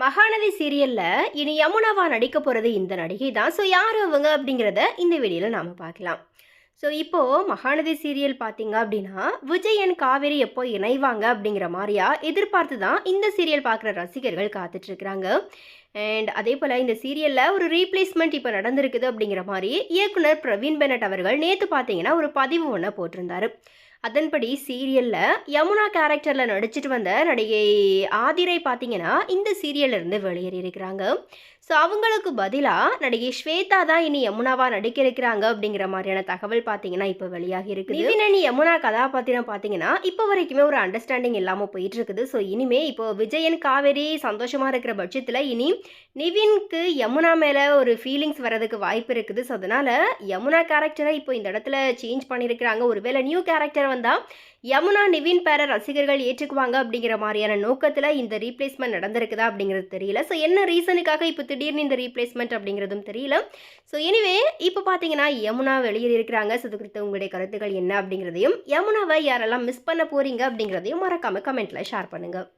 மகாநதி சீரியலில் இனி யமுனாவா நடிக்க போகிறது இந்த நடிகை தான் ஸோ யார் அவங்க அப்படிங்கிறத இந்த வீடியோவில் நாம் பார்க்கலாம். ஸோ இப்போது மகாநதி சீரியல் பார்த்தீங்க அப்படின்னா விஜயன் காவேரி எப்போ இணைவாங்க அப்படிங்கிற மாதிரியா எதிர்பார்த்து தான் இந்த சீரியல் பார்க்குற ரசிகர்கள் காத்துட்ருக்கிறாங்க. அண்ட் அதே போல் இந்த சீரியலில் ஒரு ரீப்ளேஸ்மெண்ட் இப்போ நடந்திருக்குது அப்படிங்கிற மாதிரி இயக்குனர் பிரவீன் பெனட் அவர்கள் நேற்று பார்த்தீங்கன்னா ஒரு பதிவு ஒன்று போட்டிருந்தாரு. அதன்படி சீரியலில் யமுனா கேரக்டரில் நடிச்சிட்டு வந்த நடிகை ஆதிரை பார்த்தீங்கன்னா இந்த சீரியல்ல இருந்து வெளியேறி இருக்கிறாங்க. ஸோ அவங்களுக்கு பதிலாக நடிகை ஸ்வேதா தான் இனி யமுனாவா நடிக்க இருக்கிறாங்க அப்படிங்கிற மாதிரியான தகவல் பார்த்தீங்கன்னா இப்போ வெளியாகி இருக்குது. நிதினி யமுனா கதாபாத்திரம் பார்த்தீங்கன்னா இப்போ வரைக்குமே ஒரு அண்டர்ஸ்டாண்டிங் இல்லாமல் போயிட்டு இருக்குது. ஸோ இனிமே இப்போ விஜயன் காவேரி சந்தோஷமாக இருக்கிற பட்சத்தில் இனி நிவின்க்கு யமுனா மேலே ஒரு ஃபீலிங்ஸ் வரதுக்கு வாய்ப்பு இருக்குது. ஸோ அதனால் யமுனா கேரக்டரை இப்போ இந்த இடத்துல சேஞ்ச் பண்ணியிருக்கிறாங்க. ஒருவேளை நியூ கேரக்டர் வந்தால் யமுனா நிவின் பேர ரசிகர்கள் ஏற்றுக்குவாங்க அப்படிங்கிற மாதிரியான நோக்கத்தில் இந்த ரீப்ளேஸ்மெண்ட் நடந்திருக்குதா அப்படிங்கிறது தெரியல. ஸோ என்ன ரீசனுக்காக இப்போ திடீர்னு இந்த ரீப்ளேஸ்மெண்ட் அப்படிங்கிறதும் தெரியல. ஸோ எனிவே இப்போ பார்த்தீங்கன்னா யமுனா வெளியில் இருக்கிறாங்க. ஸோ இது குறித்து உங்களுடைய கருத்துக்கள் என்ன அப்படிங்கிறதையும் யமுனாவை யாரெல்லாம் மிஸ் பண்ண போறீங்க அப்படிங்கிறதையும் மறக்காமல் கமெண்ட்டில் ஷேர் பண்ணுங்கள்